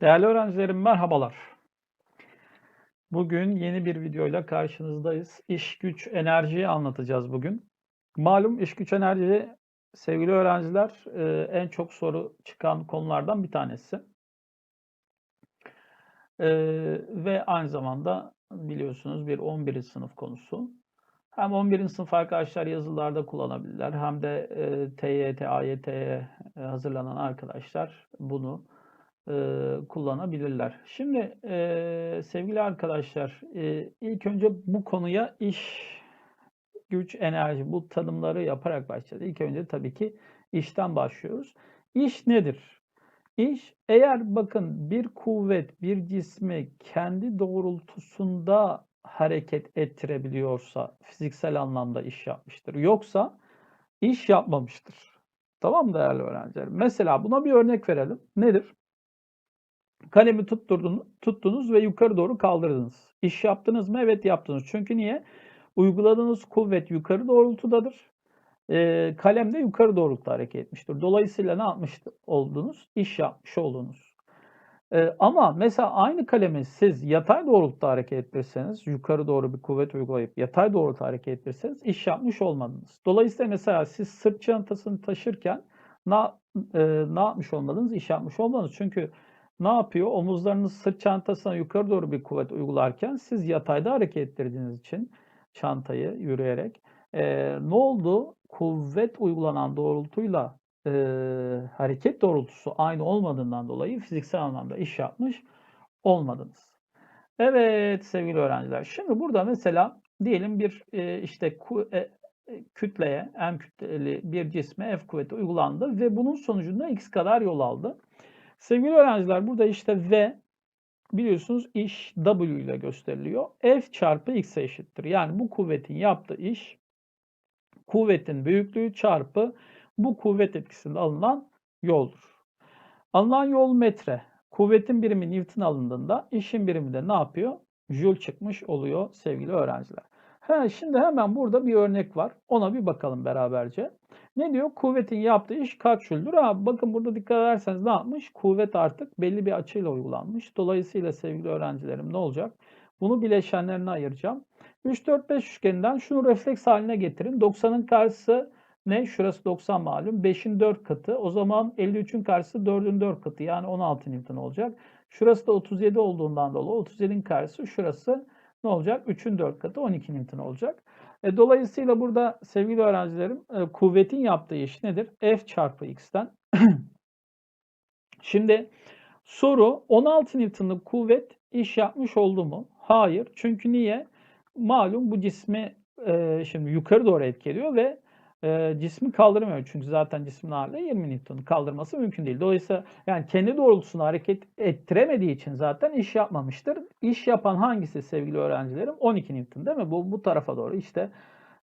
Değerli öğrencilerim merhabalar. Bugün yeni bir videoyla karşınızdayız. İş güç enerjiyi anlatacağız bugün. Malum iş güç enerji sevgili öğrenciler e, en çok soru çıkan konulardan bir tanesi. E, ve aynı zamanda biliyorsunuz bir 11. sınıf konusu. Hem 11. sınıf arkadaşlar yazılarda kullanabilirler hem de e, TYT, AYT'ye hazırlanan arkadaşlar bunu kullanabilirler. Şimdi sevgili arkadaşlar ilk önce bu konuya iş, güç, enerji bu tanımları yaparak başladı. İlk önce tabii ki işten başlıyoruz. İş nedir? İş eğer bakın bir kuvvet bir cismi kendi doğrultusunda hareket ettirebiliyorsa fiziksel anlamda iş yapmıştır. Yoksa iş yapmamıştır. Tamam mı değerli öğrenciler? Mesela buna bir örnek verelim. Nedir? Kalemi tutturdunuz, tuttunuz ve yukarı doğru kaldırdınız. İş yaptınız mı? Evet yaptınız. Çünkü niye? Uyguladığınız kuvvet yukarı doğrultudadır. E, kalem de yukarı doğrultuda hareket etmiştir. Dolayısıyla ne yapmış oldunuz? İş yapmış oldunuz. E, ama mesela aynı kalemi siz yatay doğrultuda hareket ettirseniz, yukarı doğru bir kuvvet uygulayıp yatay doğrultuda hareket ettirseniz iş yapmış olmadınız. Dolayısıyla mesela siz sırt çantasını taşırken ne, e, ne yapmış olmadınız? İş yapmış olmadınız. Çünkü ne yapıyor? Omuzlarınız sırt çantasına yukarı doğru bir kuvvet uygularken siz yatayda hareket ettirdiğiniz için çantayı yürüyerek e, ne oldu? Kuvvet uygulanan doğrultuyla e, hareket doğrultusu aynı olmadığından dolayı fiziksel anlamda iş yapmış olmadınız. Evet sevgili öğrenciler. Şimdi burada mesela diyelim bir e, işte ku, e, kütleye, m kütleli bir cisme F kuvveti uygulandı ve bunun sonucunda x kadar yol aldı. Sevgili öğrenciler burada işte V biliyorsunuz iş W ile gösteriliyor. F çarpı X'e eşittir. Yani bu kuvvetin yaptığı iş kuvvetin büyüklüğü çarpı bu kuvvet etkisinde alınan yoldur. Alınan yol metre. Kuvvetin birimi Newton alındığında işin birimi de ne yapıyor? Joule çıkmış oluyor sevgili öğrenciler. He, şimdi hemen burada bir örnek var. Ona bir bakalım beraberce. Ne diyor? Kuvvetin yaptığı iş kaç jüldür? Ha, bakın burada dikkat ederseniz ne yapmış? Kuvvet artık belli bir açıyla uygulanmış. Dolayısıyla sevgili öğrencilerim ne olacak? Bunu bileşenlerine ayıracağım. 3, 4, 5 üçgeninden şunu refleks haline getirin. 90'ın karşısı ne? Şurası 90 malum. 5'in 4 katı. O zaman 53'ün karşısı 4'ün 4 katı. Yani 16 Newton olacak. Şurası da 37 olduğundan dolayı 37'in karşısı şurası ne olacak? 3'ün 4 katı 12 Newton olacak. E, dolayısıyla burada sevgili öğrencilerim e, kuvvetin yaptığı iş nedir? F çarpı X'ten. Şimdi soru 16 Newton'lık kuvvet iş yapmış oldu mu? Hayır. Çünkü niye? Malum bu cismi e, şimdi yukarı doğru etkiliyor ve e, cismi kaldıramıyor. Çünkü zaten cismin ağırlığı 20 Newton. Kaldırması mümkün değil. Dolayısıyla yani kendi doğrultusunda hareket ettiremediği için zaten iş yapmamıştır. İş yapan hangisi sevgili öğrencilerim? 12 Newton değil mi? Bu, bu tarafa doğru işte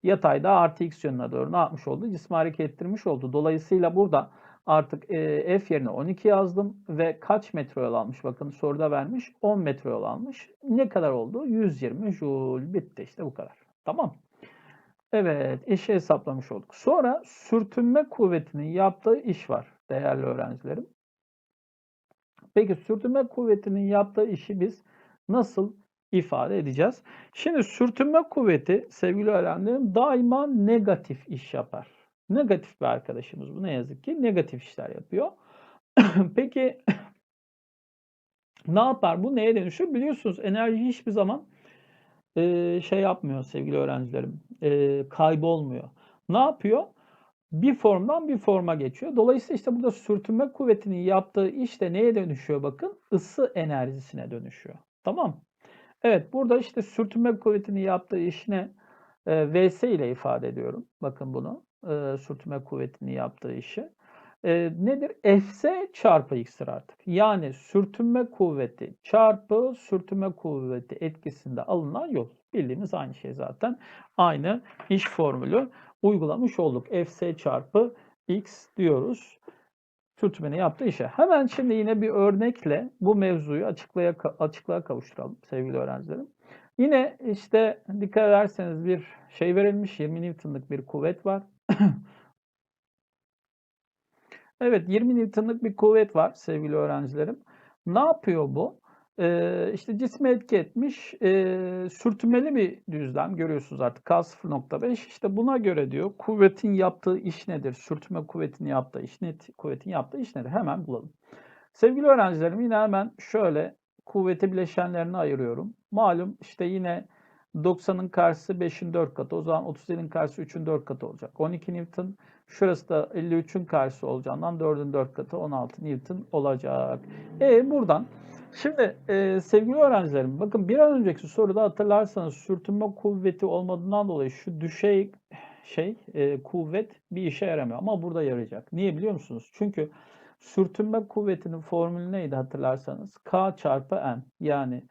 yatayda artı x yönüne doğru ne yapmış oldu? Cismi hareket ettirmiş oldu. Dolayısıyla burada artık e, F yerine 12 yazdım ve kaç metre yol almış? Bakın soruda vermiş 10 metre yol almış. Ne kadar oldu? 120 joule. Bitti işte bu kadar. Tamam. Evet, işi hesaplamış olduk. Sonra sürtünme kuvvetinin yaptığı iş var değerli öğrencilerim. Peki sürtünme kuvvetinin yaptığı işi biz nasıl ifade edeceğiz? Şimdi sürtünme kuvveti sevgili öğrencilerim daima negatif iş yapar. Negatif bir arkadaşımız bu ne yazık ki negatif işler yapıyor. Peki ne yapar bu? Neye dönüşür? Biliyorsunuz enerji hiçbir zaman şey yapmıyor sevgili öğrencilerim. kaybolmuyor. Ne yapıyor? Bir formdan bir forma geçiyor. Dolayısıyla işte burada sürtünme kuvvetinin yaptığı iş de neye dönüşüyor bakın? Isı enerjisine dönüşüyor. Tamam. Evet burada işte sürtünme kuvvetinin yaptığı iş ne? Vs ile ifade ediyorum. Bakın bunu. sürtünme kuvvetinin yaptığı işi e, nedir? Fs çarpı x'tir artık. Yani sürtünme kuvveti çarpı sürtünme kuvveti etkisinde alınan yol. Bildiğimiz aynı şey zaten. Aynı iş formülü uygulamış olduk. Fs çarpı x diyoruz. Sürtünmenin yaptığı işe. Hemen şimdi yine bir örnekle bu mevzuyu açıklaya, açıklığa kavuşturalım sevgili öğrencilerim. Yine işte dikkat ederseniz bir şey verilmiş 20 Newton'lık bir kuvvet var. Evet 20 Newton'lık bir kuvvet var sevgili öğrencilerim. Ne yapıyor bu? Ee, işte cisme etki etmiş ee, sürtünmeli bir düzlem görüyorsunuz artık K 0.5 işte buna göre diyor kuvvetin yaptığı iş nedir? Sürtünme kuvvetinin yaptığı iş net kuvvetin yaptığı iş nedir? Hemen bulalım. Sevgili öğrencilerim yine hemen şöyle kuvveti bileşenlerini ayırıyorum. Malum işte yine 90'ın karşısı 5'in 4 katı. O zaman 37'in karşısı 3'ün 4 katı olacak. 12 Newton. Şurası da 53'ün karşısı olacağından 4'ün 4 katı 16 Newton olacak. E buradan Şimdi e, sevgili öğrencilerim bakın bir an önceki soruda hatırlarsanız sürtünme kuvveti olmadığından dolayı şu düşey şey e, kuvvet bir işe yaramıyor ama burada yarayacak. Niye biliyor musunuz? Çünkü sürtünme kuvvetinin formülü neydi hatırlarsanız? K çarpı N yani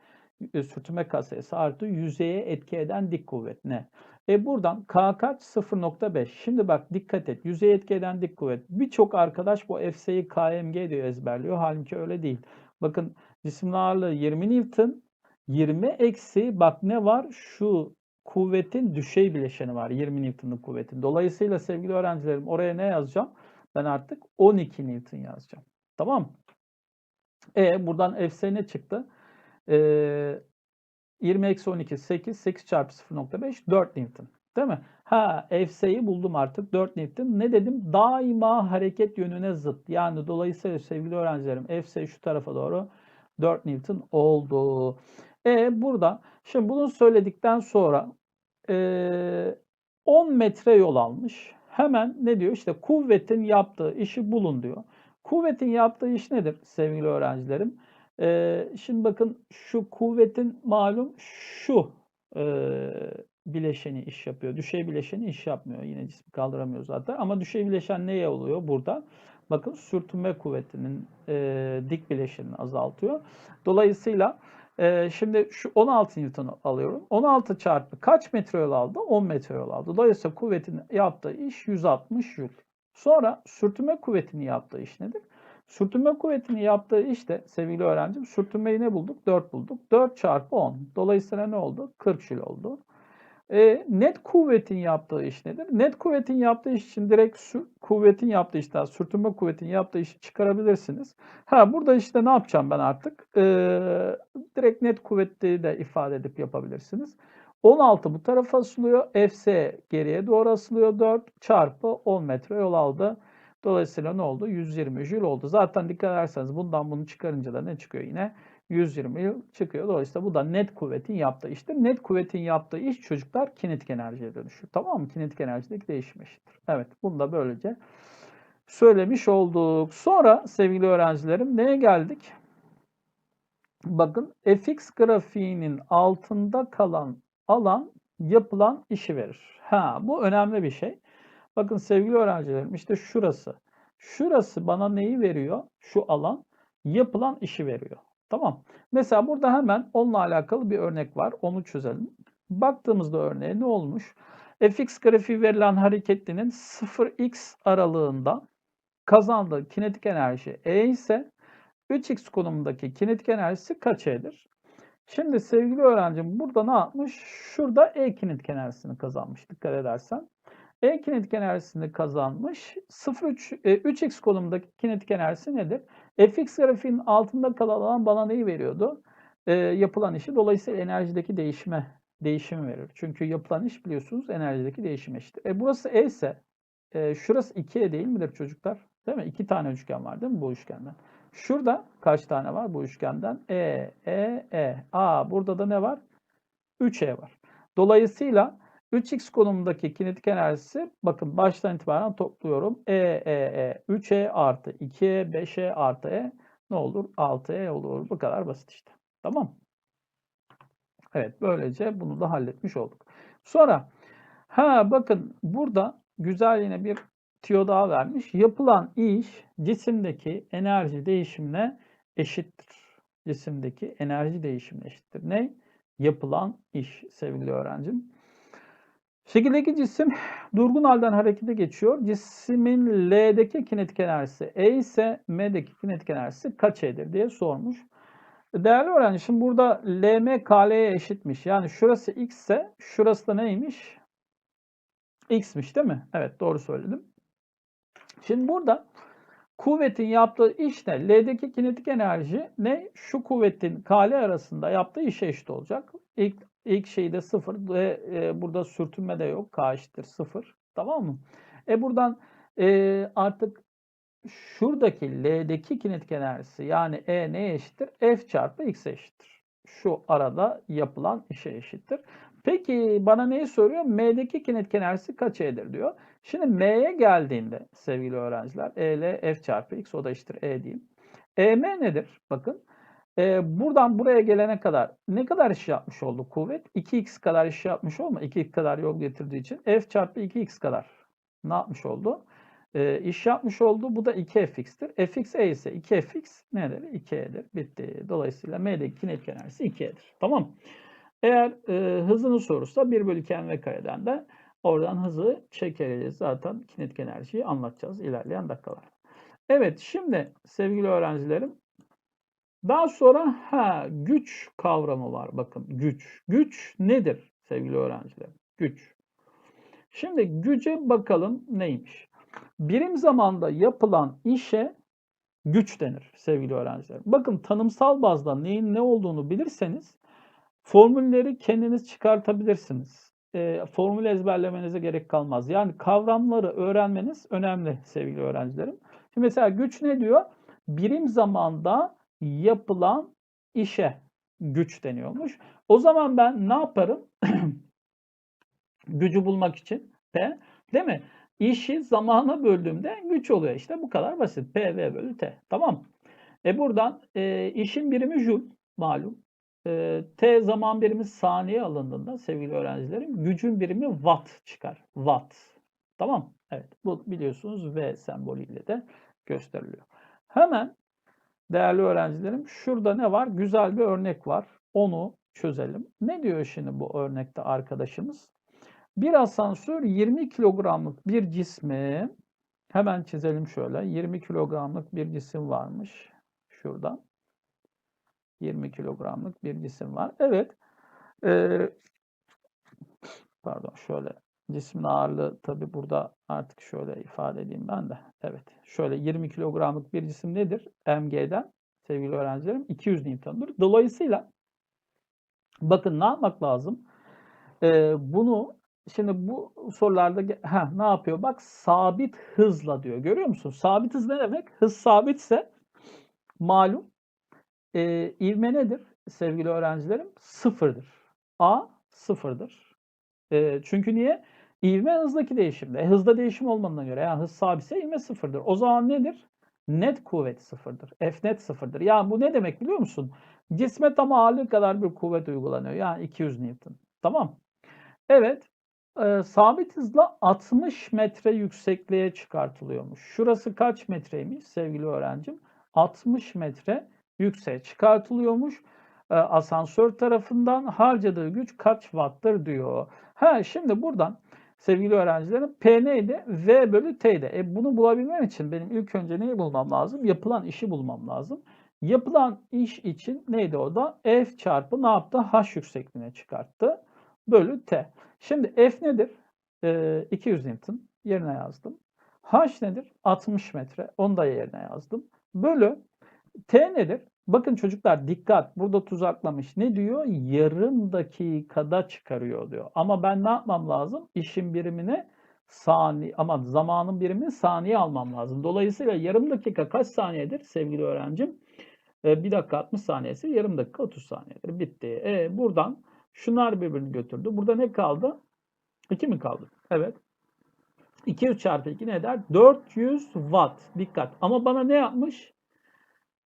e, sürtünme kasayası artı yüzeye etki eden dik kuvvet ne? E buradan K kaç? 0.5. Şimdi bak dikkat et. Yüzeye etki eden dik kuvvet. Birçok arkadaş bu FS'yi KMG diyor ezberliyor. Halbuki öyle değil. Bakın cismin ağırlığı 20 Newton. 20 eksi bak ne var? Şu kuvvetin düşey bileşeni var. 20 Newton'lık kuvvetin. Dolayısıyla sevgili öğrencilerim oraya ne yazacağım? Ben artık 12 Newton yazacağım. Tamam E buradan FC ne çıktı? Ee, 20 eksi 12 8. 8 çarpı 0.5 4 Newton. Değil mi? Ha FS'yi buldum artık 4 Newton. Ne dedim? Daima hareket yönüne zıt. Yani dolayısıyla sevgili öğrencilerim FC şu tarafa doğru 4 Newton oldu. E burada şimdi bunu söyledikten sonra e, 10 metre yol almış. Hemen ne diyor? İşte kuvvetin yaptığı işi bulun diyor. Kuvvetin yaptığı iş nedir sevgili öğrencilerim? Ee, şimdi bakın şu kuvvetin malum şu e, bileşeni iş yapıyor. Düşey bileşeni iş yapmıyor. Yine cismi kaldıramıyor zaten. Ama düşey bileşen neye oluyor burada? Bakın sürtünme kuvvetinin e, dik bileşenini azaltıyor. Dolayısıyla e, şimdi şu 16 Newton'u alıyorum. 16 çarpı kaç metre yol aldı? 10 metre yol aldı. Dolayısıyla kuvvetin yaptığı iş 160 Joule. Sonra sürtünme kuvvetini yaptığı iş nedir? Sürtünme kuvvetini yaptığı işte sevgili öğrencim sürtünmeyi ne bulduk? 4 bulduk. 4 çarpı 10. Dolayısıyla ne oldu? 40 Joule oldu. E, net kuvvetin yaptığı iş nedir? Net kuvvetin yaptığı iş için direkt su, kuvvetin yaptığı işten sürtünme kuvvetin yaptığı işi çıkarabilirsiniz. Ha burada işte ne yapacağım ben artık? E, direkt net kuvveti de ifade edip yapabilirsiniz. 16 bu tarafa asılıyor. Fs geriye doğru asılıyor. 4 çarpı 10 metre yol aldı. Dolayısıyla ne oldu? 120 jül oldu. Zaten dikkat ederseniz bundan bunu çıkarınca da ne çıkıyor yine? 120 yıl çıkıyor. Dolayısıyla bu da net kuvvetin yaptığı iştir. Net kuvvetin yaptığı iş çocuklar kinetik enerjiye dönüşür. Tamam mı? Kinetik enerjideki değişim eşittir. Evet bunu da böylece söylemiş olduk. Sonra sevgili öğrencilerim neye geldik? Bakın fx grafiğinin altında kalan alan yapılan işi verir. Ha bu önemli bir şey. Bakın sevgili öğrencilerim işte şurası. Şurası bana neyi veriyor? Şu alan yapılan işi veriyor. Tamam. Mesela burada hemen onunla alakalı bir örnek var. Onu çözelim. Baktığımızda örneğe ne olmuş? fx grafiği verilen hareketlinin 0x aralığında kazandığı kinetik enerji E ise 3x konumundaki kinetik enerjisi kaç E'dir? Şimdi sevgili öğrencim burada ne yapmış? Şurada E kinetik enerjisini kazanmış. Dikkat edersen. E kinetik enerjisini kazanmış. 0,3 e, 3x konumundaki kinetik enerjisi nedir? fx grafiğinin altında kalan alan bana neyi veriyordu? E, yapılan işi. Dolayısıyla enerjideki değişime değişim verir. Çünkü yapılan iş biliyorsunuz enerjideki değişim eşittir. E burası E ise e, şurası 2E değil midir çocuklar? Değil mi? İki tane üçgen var değil mi bu üçgenden? Şurada kaç tane var bu üçgenden? E, E, E. A burada da ne var? 3E var. Dolayısıyla 3x konumundaki kinetik enerjisi bakın baştan itibaren topluyorum. E, E, E. 3E artı 2E, 5E artı E ne olur? 6E olur. Bu kadar basit işte. Tamam. Evet böylece bunu da halletmiş olduk. Sonra ha bakın burada güzel yine bir tiyo daha vermiş. Yapılan iş cisimdeki enerji değişimine eşittir. Cisimdeki enerji değişimine eşittir. Ne? Yapılan iş sevgili öğrencim. Şekildeki cisim durgun halden harekete geçiyor. Cismin L'deki kinetik enerjisi E ise M'deki kinetik enerjisi kaç E'dir diye sormuş. Değerli öğrenci şimdi burada LM KL'ye eşitmiş. Yani şurası X ise şurası da neymiş? X'miş değil mi? Evet doğru söyledim. Şimdi burada Kuvvetin yaptığı iş ne? L'deki kinetik enerji ne? Şu kuvvetin kale arasında yaptığı işe eşit olacak. İlk, ilk şeyde sıfır ve e, burada sürtünme de yok. K eşittir sıfır. Tamam mı? E buradan e, artık şuradaki L'deki kinetik enerjisi yani E neye eşittir? F çarpı X eşittir. Şu arada yapılan işe eşittir. Peki bana neyi soruyor? M'deki kinetik enerjisi kaç E'dir diyor. Şimdi M'ye geldiğinde sevgili öğrenciler E ile F çarpı X o da eşittir E diyeyim. EM nedir? Bakın e, buradan buraya gelene kadar ne kadar iş yapmış oldu kuvvet? 2x kadar iş yapmış olma. 2x kadar yol getirdiği için F çarpı 2x kadar ne yapmış oldu? E, iş yapmış oldu. Bu da 2fx'tir. fx e ise 2fx nedir? 2e'dir. Bitti. Dolayısıyla M'deki kinetik enerjisi 2e'dir. Tamam Eğer e, hızını sorursa 1 bölü kmv kareden de oradan hızı çekeriz. Zaten kinetik enerjiyi anlatacağız ilerleyen dakikalarda. Evet şimdi sevgili öğrencilerim daha sonra ha güç kavramı var. Bakın güç. Güç nedir sevgili öğrenciler? Güç. Şimdi güce bakalım neymiş? Birim zamanda yapılan işe güç denir sevgili öğrenciler. Bakın tanımsal bazda neyin ne olduğunu bilirseniz formülleri kendiniz çıkartabilirsiniz. E, formül ezberlemenize gerek kalmaz. Yani kavramları öğrenmeniz önemli sevgili öğrencilerim. Şimdi mesela güç ne diyor? Birim zamanda yapılan işe güç deniyormuş. O zaman ben ne yaparım? Gücü bulmak için P, değil mi? İşi zamana böldüğümde güç oluyor işte. Bu kadar basit. P, V bölü T. Tamam. E buradan e, işin birimi joule malum. E, T zaman birimi saniye alındığında sevgili öğrencilerim gücün birimi watt çıkar. Watt. Tamam. Evet. Bu biliyorsunuz V sembolüyle de gösteriliyor. Hemen değerli öğrencilerim şurada ne var? Güzel bir örnek var. Onu çözelim. Ne diyor şimdi bu örnekte arkadaşımız? Bir asansör 20 kilogramlık bir cismi hemen çizelim şöyle. 20 kilogramlık bir cisim varmış. Şurada. 20 kilogramlık bir cisim var. Evet. Ee, pardon şöyle cismin ağırlığı tabi burada artık şöyle ifade edeyim ben de. Evet. Şöyle 20 kilogramlık bir cisim nedir? MG'den sevgili öğrencilerim 200 Newton'dur. Dolayısıyla bakın ne yapmak lazım? Ee, bunu Şimdi bu sorularda ha, ne yapıyor? Bak sabit hızla diyor. Görüyor musun? Sabit hız ne demek? Hız sabitse malum e, ivme nedir sevgili öğrencilerim? Sıfırdır. A sıfırdır. E, çünkü niye? İvme hızdaki değişimde. E, hızda değişim olmadığına göre yani hız sabitse ivme sıfırdır. O zaman nedir? Net kuvvet sıfırdır. F net sıfırdır. Yani bu ne demek biliyor musun? Cisme tam ağırlığı kadar bir kuvvet uygulanıyor. Yani 200 Newton. Tamam. Evet e, sabit hızla 60 metre yüksekliğe çıkartılıyormuş. Şurası kaç metreymiş sevgili öğrencim? 60 metre yükseğe çıkartılıyormuş. E, asansör tarafından harcadığı güç kaç watt'tır diyor. Ha şimdi buradan sevgili öğrencilerim P neydi? V bölü T'ydi. E bunu bulabilmem için benim ilk önce neyi bulmam lazım? Yapılan işi bulmam lazım. Yapılan iş için neydi o da? F çarpı ne yaptı? H yüksekliğine çıkarttı. Bölü T. Şimdi F nedir? E, 200 Newton yerine yazdım. H nedir? 60 metre. Onu da yerine yazdım. Bölü T nedir? Bakın çocuklar dikkat. Burada tuzaklamış. Ne diyor? Yarım dakikada çıkarıyor diyor. Ama ben ne yapmam lazım? İşin birimini saniye ama zamanın birimini saniye almam lazım. Dolayısıyla yarım dakika kaç saniyedir sevgili öğrencim? E, 1 dakika 60 saniyesi yarım dakika 30 saniyedir. Bitti. E, buradan şunlar birbirini götürdü. Burada ne kaldı? 2 mi kaldı? Evet. 200 çarpı 2 ne eder? 400 watt. Dikkat. Ama bana ne yapmış?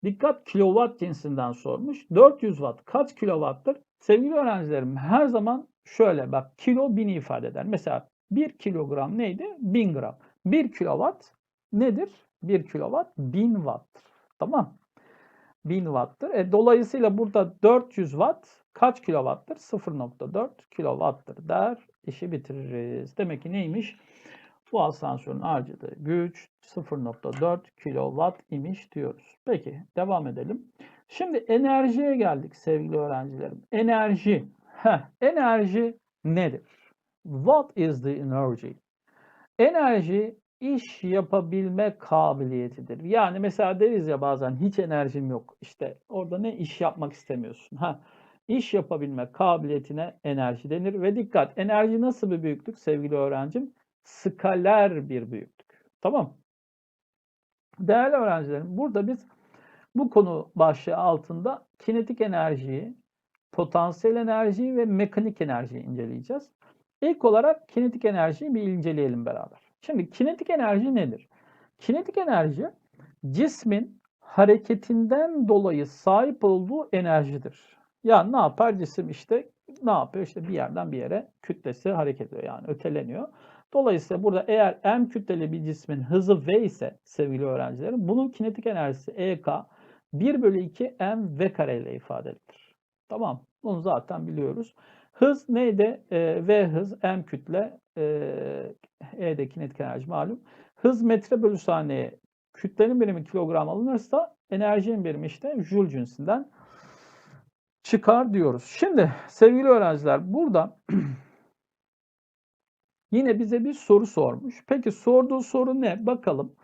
Dikkat kilowatt cinsinden sormuş. 400 watt kaç kilowattır? Sevgili öğrencilerim her zaman şöyle bak kilo bin ifade eder. Mesela 1 kilogram neydi? 1000 gram. 1 kilowatt nedir? 1 kilowatt 1000 watt'tır. Tamam. 1000 watt'tır. E, dolayısıyla burada 400 watt kaç kilowattır? 0.4 kilowattır der. İşi bitiririz. Demek ki neymiş? Bu asansörün harcadığı güç 0.4 kilowatt imiş diyoruz. Peki devam edelim. Şimdi enerjiye geldik sevgili öğrencilerim. Enerji. Heh, enerji nedir? What is the energy? Enerji iş yapabilme kabiliyetidir. Yani mesela deriz ya bazen hiç enerjim yok. İşte orada ne iş yapmak istemiyorsun. Ha, iş yapabilme kabiliyetine enerji denir ve dikkat enerji nasıl bir büyüklük sevgili öğrencim? Skaler bir büyüklük. Tamam. Değerli öğrencilerim burada biz bu konu başlığı altında kinetik enerjiyi, potansiyel enerjiyi ve mekanik enerjiyi inceleyeceğiz. İlk olarak kinetik enerjiyi bir inceleyelim beraber. Şimdi kinetik enerji nedir? Kinetik enerji cismin hareketinden dolayı sahip olduğu enerjidir. Yani ne yapar cisim işte ne yapıyor? İşte bir yerden bir yere kütlesi hareket ediyor yani öteleniyor. Dolayısıyla burada eğer m kütleli bir cismin hızı v ise sevgili öğrencilerim bunun kinetik enerjisi EK 1 bölü 2 m v kare ile ifade edilir. Tamam bunu zaten biliyoruz. Hız neydi? E, v hız m kütle e, E'de kinetik enerji malum. Hız metre bölü saniye kütlenin birimi kilogram alınırsa enerjinin birimi işte joule cinsinden çıkar diyoruz. Şimdi sevgili öğrenciler burada yine bize bir soru sormuş. Peki sorduğu soru ne? Bakalım.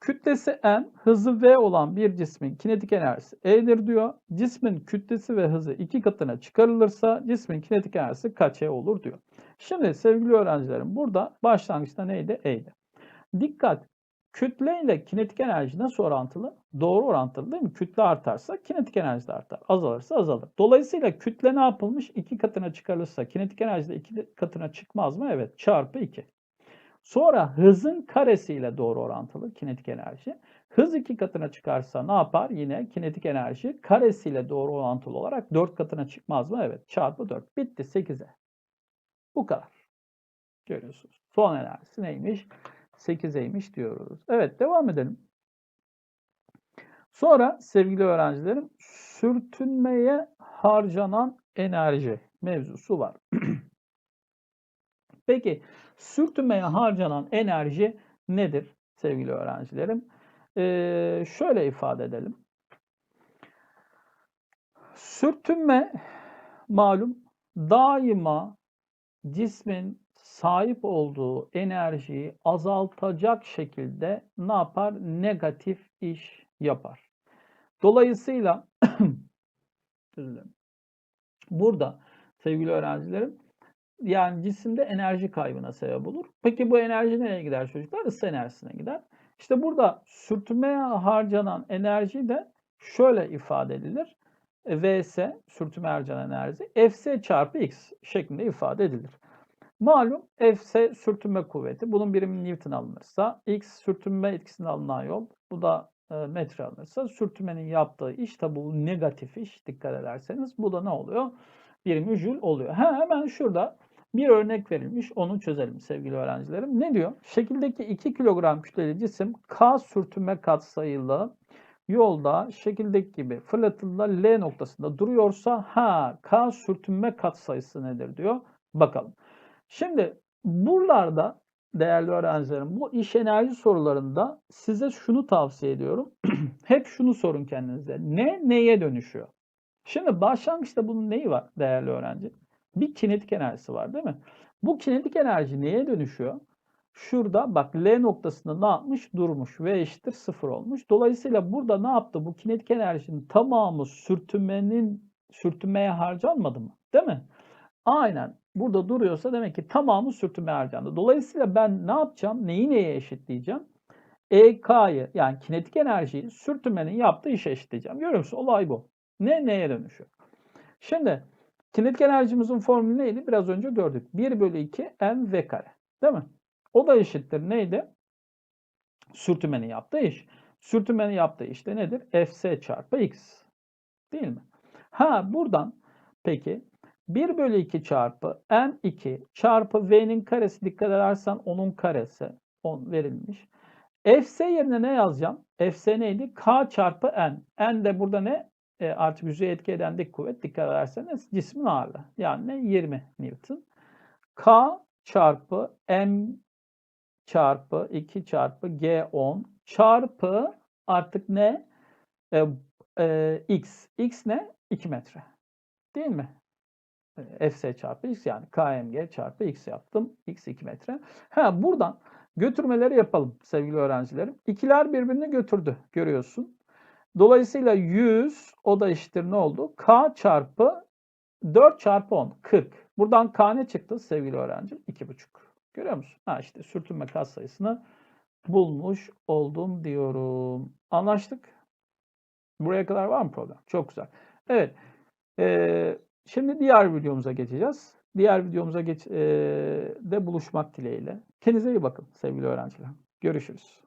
Kütlesi m, hızı v olan bir cismin kinetik enerjisi e'dir diyor. Cismin kütlesi ve hızı iki katına çıkarılırsa cismin kinetik enerjisi kaç e olur diyor. Şimdi sevgili öğrencilerim burada başlangıçta neydi? E'ydi. Dikkat! Kütle ile kinetik enerji nasıl orantılı? Doğru orantılı değil mi? Kütle artarsa kinetik enerji de artar. Azalırsa azalır. Dolayısıyla kütle ne yapılmış? İki katına çıkarılırsa kinetik enerji de iki katına çıkmaz mı? Evet. Çarpı 2. Sonra hızın karesiyle doğru orantılı kinetik enerji. Hız iki katına çıkarsa ne yapar? Yine kinetik enerji karesiyle doğru orantılı olarak 4 katına çıkmaz mı? Evet. Çarpı 4. Bitti 8'e. Bu kadar. Görüyorsunuz. Son enerjisi neymiş? 8'eymiş diyoruz. Evet devam edelim. Sonra sevgili öğrencilerim sürtünmeye harcanan enerji mevzusu var. Peki sürtünmeye harcanan enerji nedir sevgili öğrencilerim? Ee, şöyle ifade edelim. Sürtünme malum daima cismin sahip olduğu enerjiyi azaltacak şekilde ne yapar? Negatif iş yapar. Dolayısıyla burada sevgili öğrencilerim yani cisimde enerji kaybına sebep olur. Peki bu enerji nereye gider çocuklar? Isı enerjisine gider. İşte burada sürtünmeye harcanan enerji de şöyle ifade edilir. Vs sürtünme harcanan enerji Fs çarpı X şeklinde ifade edilir. Malum Fs sürtünme kuvveti. Bunun birimi Newton alınırsa X sürtünme etkisinde alınan yol. Bu da e, metre alınırsa sürtünmenin yaptığı iş tabi bu negatif iş dikkat ederseniz. Bu da ne oluyor? Birimi joule oluyor. Ha, hemen şurada bir örnek verilmiş. Onu çözelim sevgili öğrencilerim. Ne diyor? Şekildeki 2 kilogram kütleli cisim K sürtünme katsayılı yolda şekildeki gibi fırlatıldığında L noktasında duruyorsa ha K sürtünme katsayısı nedir diyor. Bakalım. Şimdi buralarda değerli öğrencilerim bu iş enerji sorularında size şunu tavsiye ediyorum. Hep şunu sorun kendinize. Ne neye dönüşüyor? Şimdi başlangıçta bunun neyi var değerli öğrenci? Bir kinetik enerjisi var değil mi? Bu kinetik enerji neye dönüşüyor? Şurada bak L noktasında ne yapmış? Durmuş. V eşittir 0 olmuş. Dolayısıyla burada ne yaptı? Bu kinetik enerjinin tamamı sürtünmenin sürtünmeye harcanmadı mı? Değil mi? Aynen. Burada duruyorsa demek ki tamamı sürtünme harcandı. Dolayısıyla ben ne yapacağım? Neyi neye eşitleyeceğim? EK'yı yani kinetik enerjiyi sürtünmenin yaptığı işe eşitleyeceğim. Görüyor musun? Olay bu. Ne neye dönüşüyor? Şimdi kinetik enerjimizin formülü neydi? Biraz önce gördük. 1 bölü 2 m v kare. Değil mi? O da eşittir neydi? Sürtünmenin yaptığı iş. Sürtünmenin yaptığı iş de nedir? Fs çarpı x. Değil mi? Ha buradan peki 1 bölü 2 çarpı m2 çarpı v'nin karesi dikkat edersen onun karesi 10 verilmiş. Fs yerine ne yazacağım? Fs neydi? K çarpı n. N de burada ne? E, artık yüzeye etki eden dik kuvvet dikkat ederseniz cismin ağırlığı. Yani ne? 20 Newton. K çarpı m çarpı 2 çarpı g10 çarpı artık ne? E, e, x. x ne? 2 metre. Değil mi? Fs çarpı x yani kmg çarpı x yaptım. x 2 metre. Ha buradan Götürmeleri yapalım sevgili öğrencilerim. İkiler birbirini götürdü görüyorsun. Dolayısıyla 100 o da eşittir ne oldu? K çarpı 4 çarpı 10 40. Buradan K ne çıktı sevgili öğrencim? 2,5. Görüyor musun? Ha işte sürtünme katsayısını bulmuş oldum diyorum. Anlaştık. Buraya kadar var mı problem? Çok güzel. Evet. Ee, şimdi diğer videomuza geçeceğiz. Diğer videomuza geç, ee, de buluşmak dileğiyle. Kendinize iyi bakın sevgili öğrenciler. Görüşürüz.